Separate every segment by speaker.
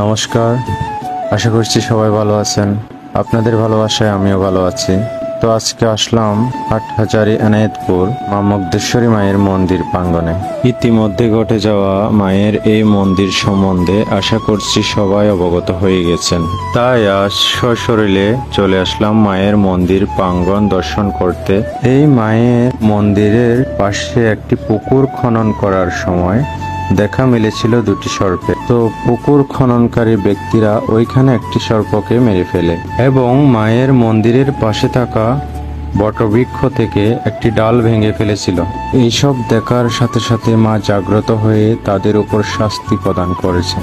Speaker 1: নমস্কার। আশা করছি সবাই ভালো আছেন। আপনাদের ভালোবাসায় আমিও ভালো আছি। তো আজকে আসলাম হাটহাজারি এনায়েতপুর মা মুগ্ধেশ্বরী মায়ের মন্দির প্রাঙ্গণে। ইতিমধ্যে ঘটে যাওয়া মায়ের এই মন্দির সম্বন্ধে আশা করছি সবাই অবগত হয়ে গেছেন। তাই আজ সশরীরে চলে আসলাম মায়ের মন্দির প্রাঙ্গণ দর্শন করতে। এই মায়ের মন্দিরের পাশে একটি পুকুর খনন করার সময় দেখা মিলেছিল দুটি সর্পে। তো পুকুর খননকারী ব্যক্তিরা ওইখানে একটি সর্পকে মেরে ফেলে এবং মায়ের মন্দিরের পাশে থাকা বটবৃক্ষ থেকে একটি ডাল ভেঙে ফেলেছিল। এইসব দেখার সাথে সাথে মা জাগ্রত হয়ে তাদের উপর শাস্তি প্রদান করেছে।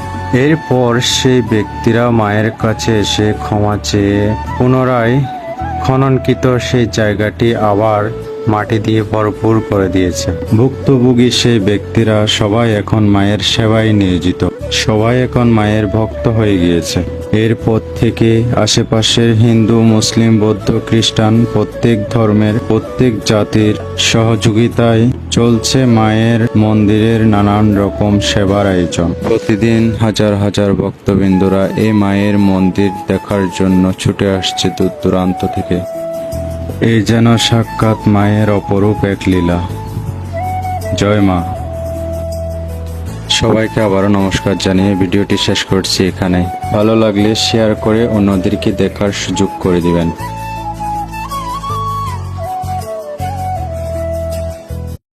Speaker 1: এরপর সেই ব্যক্তিরা মায়ের কাছে এসে ক্ষমা চেয়ে পুনরায় খননকৃত সেই জায়গাটি আবার মাটি দিয়ে ভরপুর করে দিয়েছে। ভুক্তভোগী সেই ব্যক্তিরা সবাই এখন মায়ের সেবায় নিয়োজিত। সবাই এখন মায়ের ভক্ত হয়ে গিয়েছে। এরপর থেকে আশেপাশের হিন্দু, মুসলিম, বৌদ্ধ, খ্রিস্টান প্রত্যেক ধর্মের, প্রত্যেক জাতির সহযোগিতায় চলছে মায়ের মন্দিরের নানান রকম সেবার আয়োজন। প্রতিদিন হাজার হাজার ভক্তবৃন্দরা এই মায়ের মন্দির দেখার জন্য ছুটে আসছে দূর দূরান্ত থেকে। এই যেন সাক্ষাৎ মায়ের অপরূপ এক লীলা। জয় মা। সবাইকে আবারও নমস্কার জানিয়ে ভিডিওটি শেষ করছি এখানে ভালো লাগলে শেয়ার করে অন্যদেরকে দেখার সুযোগ করে দিবেন।